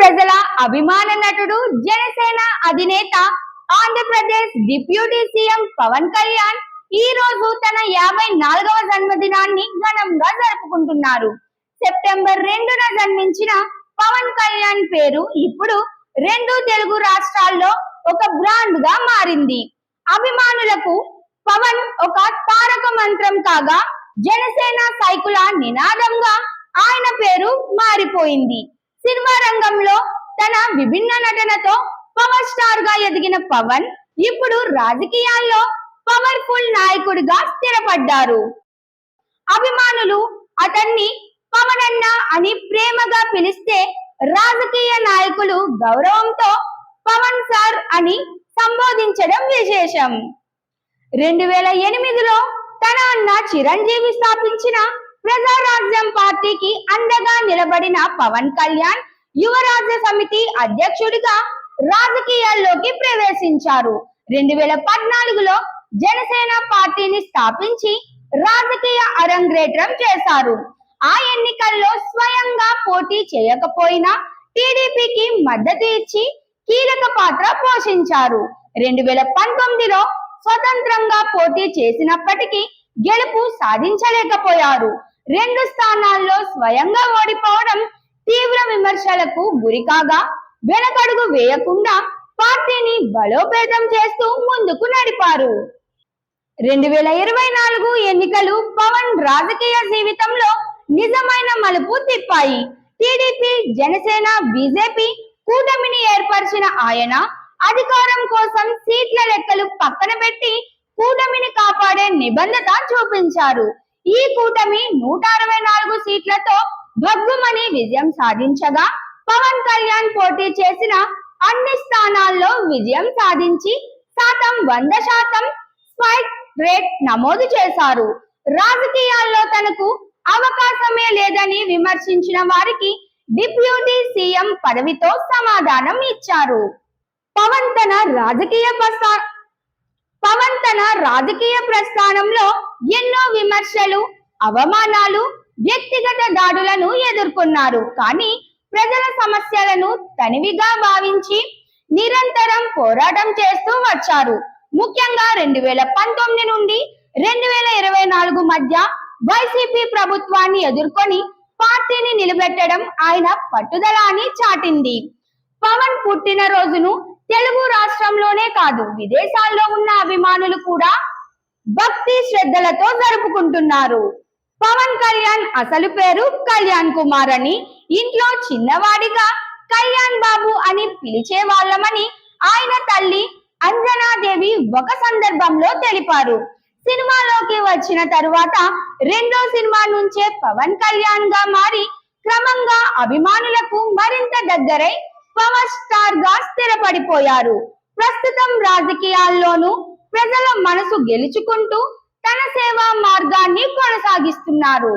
ప్రజల అభిమాన నటుడు జనసేన అధినేత ఆంధ్రప్రదేశ్ డిప్యూటీ సీఎం పవన్ కళ్యాణ్ ఈ రోజు తన యాభై నాలుగవ జన్మదినాన్ని ఘనంగా జరుపుకుంటున్నారు. సెప్టెంబర్ రెండున జన్మించిన పవన్ కళ్యాణ్ పేరు ఇప్పుడు రెండు తెలుగు రాష్ట్రాల్లో ఒక బ్రాండ్గా మారింది. అభిమానులకు పవన్ ఒక తారక మంత్రం కాగా జనసేన సైకుల నినాదంగా ఆయన పేరు మారిపోయింది. సినిమా రంగంలో తన విభిన్న నటనతో పవర్ స్టార్గా ఎదిగిన పవన్ ఇప్పుడు రాజకీయాల్లో పవర్ఫుల్ నాయకుడిగా స్థిరపడ్డారు. అభిమానులు అతన్ని పవన్ అన్న అని ప్రేమగా పిలిస్తే రాజకీయ నాయకులు గౌరవంతో పవన్ సార్ అని సంబోధించడం విశేషం. రెండు వేల ఎనిమిదిలో తన అన్న చిరంజీవి స్థాపించిన ప్రజారాజ్యం పార్టీకి అండగా నిలబడిన పవన్ కళ్యాణ్ యువరాజ్య సమితి అధ్యక్షుడిగా రాజకీయాల్లోకి ప్రవేశించారు. రెండు వేల పద్నాలుగులో జనసేన పార్టీని స్థాపించి రాజకీయ అరంగేట్రం చేశారు. ఆ ఎన్నికల్లో స్వయంగా పోటీ చేయకపోయినా టీడీపీకి మద్దతు ఇచ్చి కీలక పాత్ర పోషించారు. రెండు వేల పంతొమ్మిదిలో స్వతంత్రంగా పోటీ చేసినప్పటికీ గెలుపు సాధించలేకపోయారు. రెండు స్థానాల్లో స్వయంగా ఓడిపోవడం తీవ్ర విమర్శలకు గురికాగా వెనకడుగు వేయకుండా పార్టీని బలోపేతం చేస్తూ ముందుకు నడిపారు. రెండు వేల ఇరవై నాలుగు ఎన్నికలు పవన్ రాజకీయ జీవితంలో నిజమైన మలుపు తిప్పాయి. టీడీపీ జనసేన బీజేపీ కూటమిని ఏర్పరిచిన ఆయన అధికారం కోసం సీట్ల లెక్కలు పక్కన పెట్టి కూటమిని కాపాడే నిబంధత చూపించారు. ఈ కూటమి నూట అరవై నాలుగు సీట్లతో భగ్గుమని విజయం సాధించగా పవన్ కళ్యాణ్ పోటీ చేసిన అన్ని స్థానాల్లో విజయం సాధించి శాతం వంద శాతం స్పైక్ రేట్ నమోదు చేశారు. రాజకీయాల్లో తనకు అవకాశమే లేదని విమర్శించిన వారికి డిప్యూటీ సీఎం పదవితో సమాధానం ఇచ్చారు. పవన్ తన రాజకీయ పవన్ తన రాజకీయ ప్రస్థానంలో ఎన్నో విమర్శలు అవమానాలు వ్యక్తిగత దాడులను ఎదుర్కొన్నారు. కానీ ప్రజల సమస్యలను తనివిగా భావించి నిరంతరం పోరాటం చేస్తూ వచ్చారు. ముఖ్యంగా రెండు వేల పంతొమ్మిది నుండి రెండు వేల ఇరవై నాలుగు మధ్య వైసీపీ ప్రభుత్వాన్ని ఎదుర్కొని పార్టీని నిలబెట్టడం ఆయన పట్టుదల అని చాటింది. పవన్ పుట్టిన రోజును తెలుగు రాష్ట్రంలోనే కాదు విదేశాల్లో ఉన్న అభిమానులు కూడా భక్తి శ్రద్ధలతో జరుపుకుంటున్నారు. పవన్ కళ్యాణ్ అసలు పేరు కళ్యాణ్ కుమార్ అని ఇంట్లో చిన్నవాడిగా కళ్యాణ్ బాబు అని పిలిచే వాళ్ళమని ఆయన తల్లి అంజనాదేవి ఒక సందర్భంలో తెలిపారు. సినిమాలోకి వచ్చిన తరువాత రెండో సినిమా నుంచే పవన్ కళ్యాణ్గా మారి క్రమంగా అభిమానులకు మరింత దగ్గరై పవర్ స్టార్గా స్థిరపడిపోయారు. ప్రస్తుతం రాజకీయాల్లోనూ ప్రజల మనసు గెలుచుకుంటూ తన సేవా మార్గాన్ని కొనసాగిస్తున్నారు.